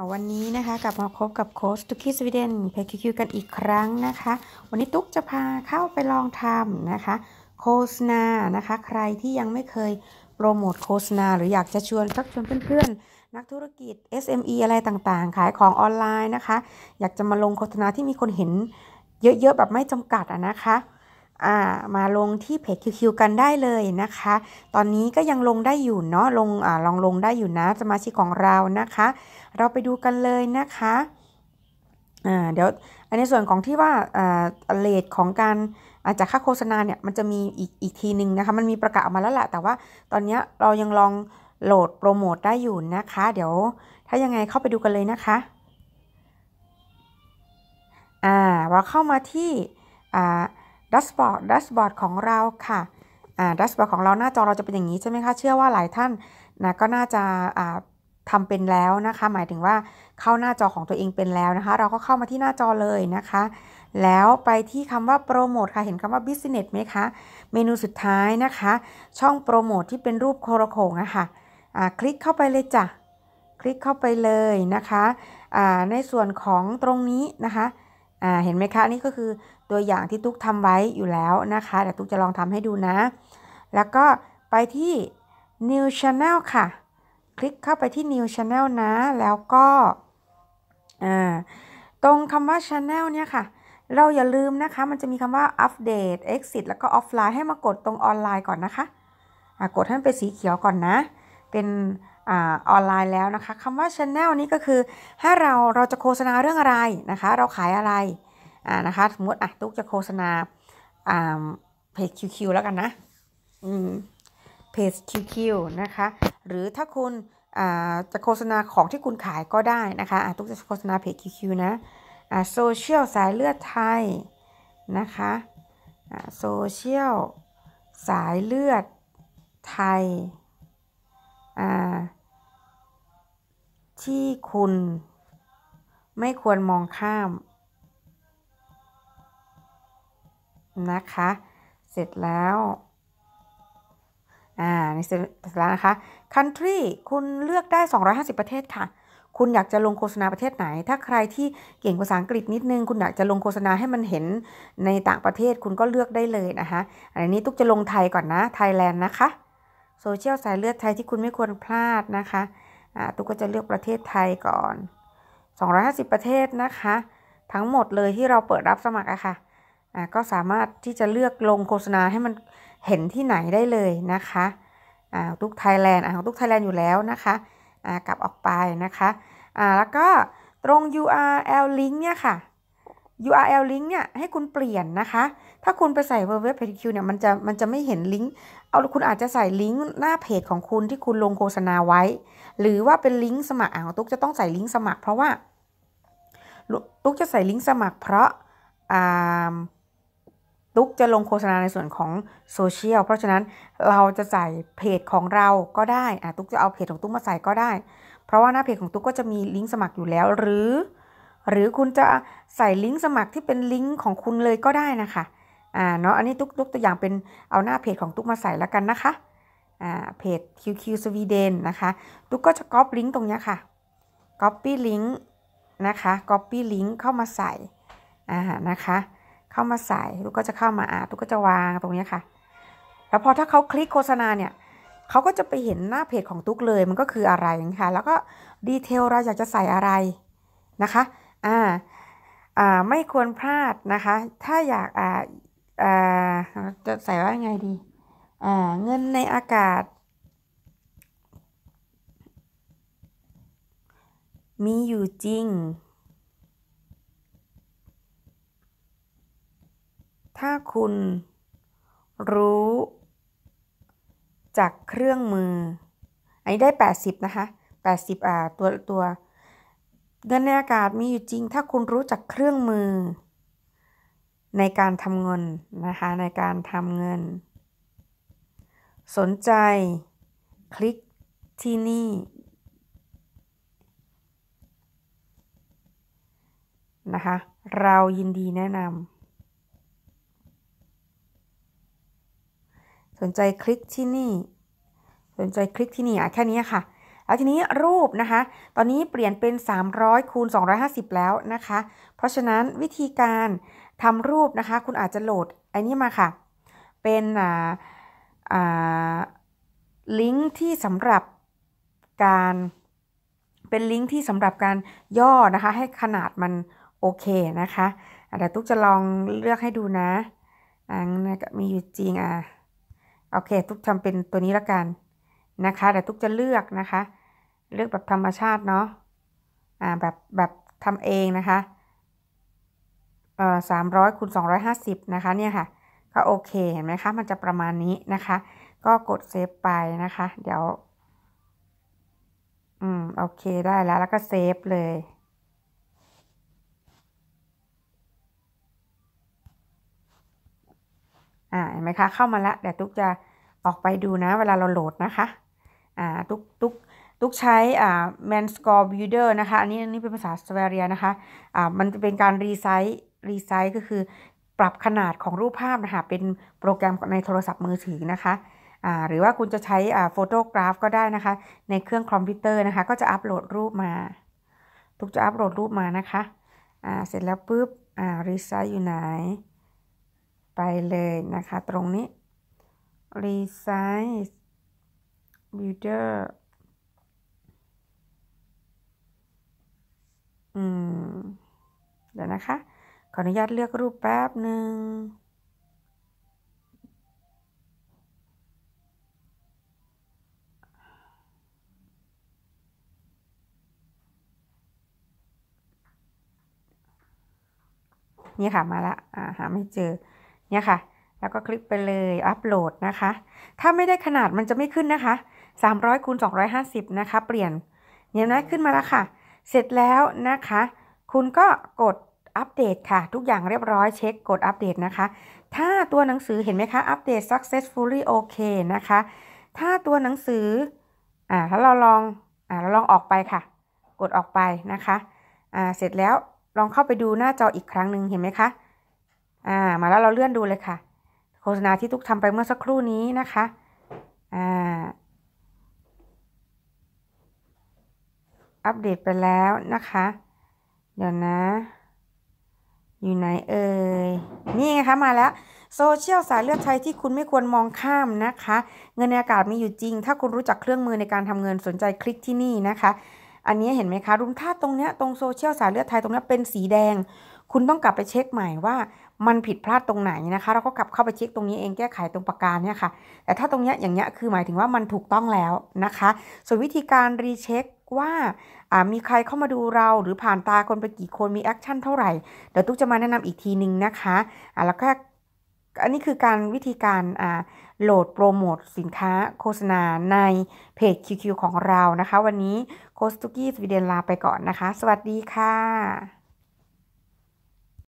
วันนี้นะคะกลับมาพบกับโค้ชตุกี้สวีเดนเพจคิวกันอีกครั้งนะคะ วันนี้ตุ๊กจะพาเข้าไปลองทำนะคะ โฆษณานะคะ ใครที่ยังไม่เคยโปรโมทโฆษณา หรืออยากจะชวนชักชวนเพื่อนๆ นักธุรกิจ SME อะไรต่างๆ ขายของออนไลน์นะคะ อยากจะมาลงโฆษณาที่มีคนเห็นเยอะๆ แบบไม่จำกัดอะนะคะ มาลงที่เพจคิวกันได้เลยนะคะ ตอนนี้ก็ยังลงได้อยู่เนาะลงอลองลงได้อยู่นะสมาชิกของเรานะคะ เราไปดูกันเลยนะคะเดี๋ยวในส่วนของที่ว่าอ่าเลทของการอาจจะค่าโฆษณาเนี่ยมันจะมีอีกอีกทีหนึ่งนะคะมันมีประกาศออกมาแล้วแหละแต่ว่าตอนนี้เรายังลองโหลดโปรโมทได้อยู่นะคะ เดี๋ยวถ้ายังไงเข้าไปดูกันเลยนะคะอ่าเราเข้ามาที่อ่า ดัชบอร์ดดัชบอร์ดของเราค่ะอ่าดัชบอร์ดของเราหน้าจอเราจะเป็นอย่างนี้ใช่ไหมคะ เชื่อว่าหลายท่านนะก็น่าจะอ่าทำเป็นแล้วนะคะ หมายถึงว่าเข้าหน้าจอของตัวเองเป็นแล้วนะคะ เราก็เข้ามาที่หน้าจอเลยนะคะ แล้วไปที่คำว่าโปรโมทค่ะ เห็นคำว่า business ไหมคะ เมนูสุดท้ายนะคะ ช่องโปรโมทที่เป็นรูปโคโรโขงนะคะ่ะคลิกเข้าไปเลยจ้ะ คลิกเข้าไปเลยนะคะะในส่วนของตรงนี้นะคะ่าเห็นไหมคะนี่ก็คือตัวอย่างที่ตุ๊กทำไว้อยู่แล้วนะคะเดี๋ยวตุ๊กจะลองทำให้ดูนะ แล้วก็ไปที่ new channel ค่ะ คลิกเข้าไปที่ new channel นะ แล้วก็อ่าตรงคำว่า channel เนี่ยค่ะ เราอย่าลืมนะคะ มันจะมีคำว่า update exit แล้วก็ offline ให้มากดตรงออนไลน์ก่อนนะคะะกดให้มันเป็นสีเขียวก่อนนะ เป็น ออนไลน์แล้วนะคะคำว่า channel นี้ก็คือให้เราเราจะโฆษณาเรื่องอะไรนะคะ เราขายอะไรอ่านะคะสมมติอะตุ๊กจะโฆษณาเพจ QQ แล้วกันนะเพจ QQ นะคะ หรือถ้าคุณจะโฆษณาของที่คุณขายก็ได้นะคะอะตุ๊กจะโฆษณาเพจ QQ นะโซเชียลสายเลือดไทยนะคะโซเชียลสายเลือดไทย ที่คุณไม่ควรมองข้าม นะคะ เสร็จแล้วอ่าในเสร็จแล้วนะคะ country คุณเลือกได้ 250 ประเทศค่ะ คุณอยากจะลงโฆษณาประเทศไหน ถ้าใครที่เก่งภาษาอังกฤษนิดนึง คุณอยากจะลงโฆษณาให้มันเห็นในต่างประเทศ คุณก็เลือกได้เลยนะคะ อันนี้ตุ๊กจะลงไทยก่อนนะ ไทยแลนด์นะคะ โซเชียลสายเลือดไทยที่คุณไม่ควรพลาดนะคะอ่าตุ๊กก็จะเลือกประเทศไทยก่อน 250 ประเทศนะคะ ทั้งหมดเลยที่เราเปิดรับสมัครอะคะ่ะอ่าก็สามารถที่จะเลือกลงโฆษณาให้มันเห็นที่ไหนได้เลยนะคะอ่าทุกไทยแลนด์อ่าทุกไทยแลนด์อยู่แล้วนะคะอ่ากลับออกไปนะคะอ่าแล้วก็ตรง URL link เนี่ยค่ะ URL link เนี่ยให้คุณเปลี่ยนนะคะ ถ้าคุณไปใส่ www page เนี่ยมันจะมันจะไม่เห็นลิงก์ เอาคุณอาจจะใส่ลิงก์หน้าเพจของคุณที่คุณลงโฆษณาไว้ หรือว่าเป็นลิงก์สมัครอ่าตุ๊กจะต้องใส่ลิงก์สมัคร เพราะว่า ตุ๊กจะใส่ลิงก์สมัคร เพราะอ่าตุ๊กจะลงโฆษณาในส่วนของโซเชียล เพราะฉะนั้นเราจะใส่เพจของเราก็ได้อะตุ๊กจะเอาเพจของตุ๊กมาใส่ก็ได้ เพราะว่าหน้าเพจของตุ๊กก็จะมีลิงก์สมัครอยู่แล้วหรือ หรือคุณจะใส่ลิงก์สมัครที่เป็นลิงก์ของคุณเลยก็ได้นะคะอ่าเนาะอันนี้ตุ๊กตุ๊กตัวอย่างเป็นเอาหน้าเพจของตุ๊กมาใส่แล้วกันนะคะอ่าเพจ QQ Sweden นะคะตุ๊กก็จะก๊อปลิงก์ตรงนี้ค่ะ Copy link นะคะ Copy link เข้ามาใส่อ่านะคะเข้ามาใส่ลูกก็จะเข้ามาอ่าลูกก็จะวางตรงนี้ค่ะ แล้วพอถ้าเขาคลิกโฆษณาเนี่ยเขาก็จะไปเห็นหน้าเพจของตุ๊กเลยมันก็คืออะไรนะคะแล้วก็ดีเทลเราอยากจะใส่อะไรนะคะ อ่าอ่าไม่ควรพลาดนะคะ ถ้าอยากอ่าอ่าจะใส่ว่าไงดีอ่าเงินในอากาศ มีอยู่จริง ถ้าคุณรู้จากเครื่องมือ อันนี้ได้ 80 นะคะ 80 อ่า ตัวตัว เงินในอากาศมีอยู่จริง ถ้าคุณรู้จักเครื่องมือ ในการทำเงินนะคะในการทำเงิน สนใจ คลิกที่นี่นะคะเรายินดีแนะนำสนใจคลิกที่นี่ สนใจคลิกที่นี่อะแค่นี้ค่ะ แล้วทีนี้รูปนะคะ ตอนนี้เปลี่ยนเป็น 300คูณ250 แล้วนะคะ เพราะฉะนั้นวิธีการทำรูปนะคะ คุณอาจจะโหลดไอ้นี้มาค่ะ เป็นลิงก์ที่สำหรับการเป็นลิงก์ที่สำหรับการย่อนะคะ ให้ขนาดมันโอเคนะคะเดี๋ยวตุ๊กจะลองเลือกให้ดูนะอ่ามีอยู่จริงอะโอเค ตุ๊กทำเป็นตัวนี้ละกันนะคะเดี๋ยวตุ๊กจะเลือกนะคะ เลือกแบบธรรมชาติเนาะอ่าแบบแบบทำเองนะคะเอ่อสามร้อยคูณสองร้อยห้าสิบนะคะเนี่ยค่ะ ก็โอเคเห็นไหมคะ มันจะประมาณนี้นะคะ ก็กดเซฟไปนะคะ เดี๋ยวอืมโอเคได้แล้วแล้วก็เซฟเลยอ่าเห็นไหมคะเข้ามาแล้วเดี๋ยวตุ๊กจะออกไปดูนะ เวลาเราโหลดนะคะอ่าตุ๊กตุ๊ก ตุกใช้อ่า man score builder นะคะ อันนี้อันนี้เป็นภาษาสเวเรียนะคะอ่ามันจะเป็นการรีไซส์รีไซส์ก็คือ ปรับขนาดของรูปภาพนะคะเป็นโปรแกรมในโทรศัพท์มือถือนะคะอ่าหรือว่าคุณจะใช้อ่าโฟโตกราฟก็ได้นะคะ ในเครื่องคอมพิวเตอร์นะคะ ก็จะอัปโหลดรูปมาตุกจะอัปโหลดรูปมานะคะอ่าเสร็จแล้วปุ๊บอ่ารีไซส์อยู่ไหน ไปเลยนะคะ ตรงนี้ resize builder อืม เดี๋ยวนะคะ ขออนุญาตเลือกรูปแป๊บหนึ่งนี่ค่ะมาละอ่าหาไม่เจอเนี่ยค่ะ แล้วก็คลิกไปเลยอัปโหลดนะคะ ถ้าไม่ได้ขนาดมันจะไม่ขึ้นนะคะ 300คูณ250 นะคะ เปลี่ยนเนี่ยนะขึ้นมาแล้วค่ะ เสร็จแล้วนะคะ คุณก็กด อัปเดตค่ะ ทุกอย่างเรียบร้อยเช็คกดอัปเดตนะคะ ถ้าตัวหนังสือเห็นไหมคะ อัปเดต successfully okay นะคะ ถ้าตัวหนังสืออ่าถ้าเราลองอ่าเราลองออกไปค่ะ กดออกไปนะคะอ่าเสร็จแล้วลองเข้าไปดูหน้าจออีกครั้งหนึ่งเห็นไหมคะอ่ามาแล้วเราเลื่อนดูเลยค่ะ โฆษณาที่ทุกทำไปเมื่อสักครู่นี้นะคะอ่าอัปเดตไปแล้วนะคะ เดี๋ยวนะ อยู่ไหนเอ่ย นี่ไงคะมาแล้วโซเชียลสายเลือดไทยที่คุณไม่ควรมองข้ามนะคะ เงินในอากาศมีอยู่จริง ถ้าคุณรู้จักเครื่องมือในการทำเงินสนใจคลิกที่นี่นะคะ อันนี้เห็นไหมคะรุมท่าตรงเนี้ยตรงโซเชียลสายเลือดไทยตรงนี้เป็นสีแดง คุณต้องกลับไปเช็คใหม่ว่ามันผิดพลาดตรงไหนนะคะ เราก็กลับเข้าไปเช็คตรงนี้เองแก้ไขตรงประการเนี่ยค่ะ แต่ถ้าตรงเนี้ยอย่างเงี้ยคือหมายถึงว่ามันถูกต้องแล้วนะคะ ส่วนวิธีการรีเช็คว่า มีใครเข้ามาดูเราหรือผ่านตาคนไปกี่คนมีแอคชั่นเท่าไหร่ เดี๋ยวตุ๊กจะมาแนะนำอีกทีนึงนะคะอ่าแล้วก็อันนี้คือการวิธีการอ่าโหลดโปรโมทสินค้าโฆษณาในเพจ QQ ของเรานะคะ วันนี้โคสตุกี้สวีเดนลาไปก่อนนะคะ สวัสดีค่ะ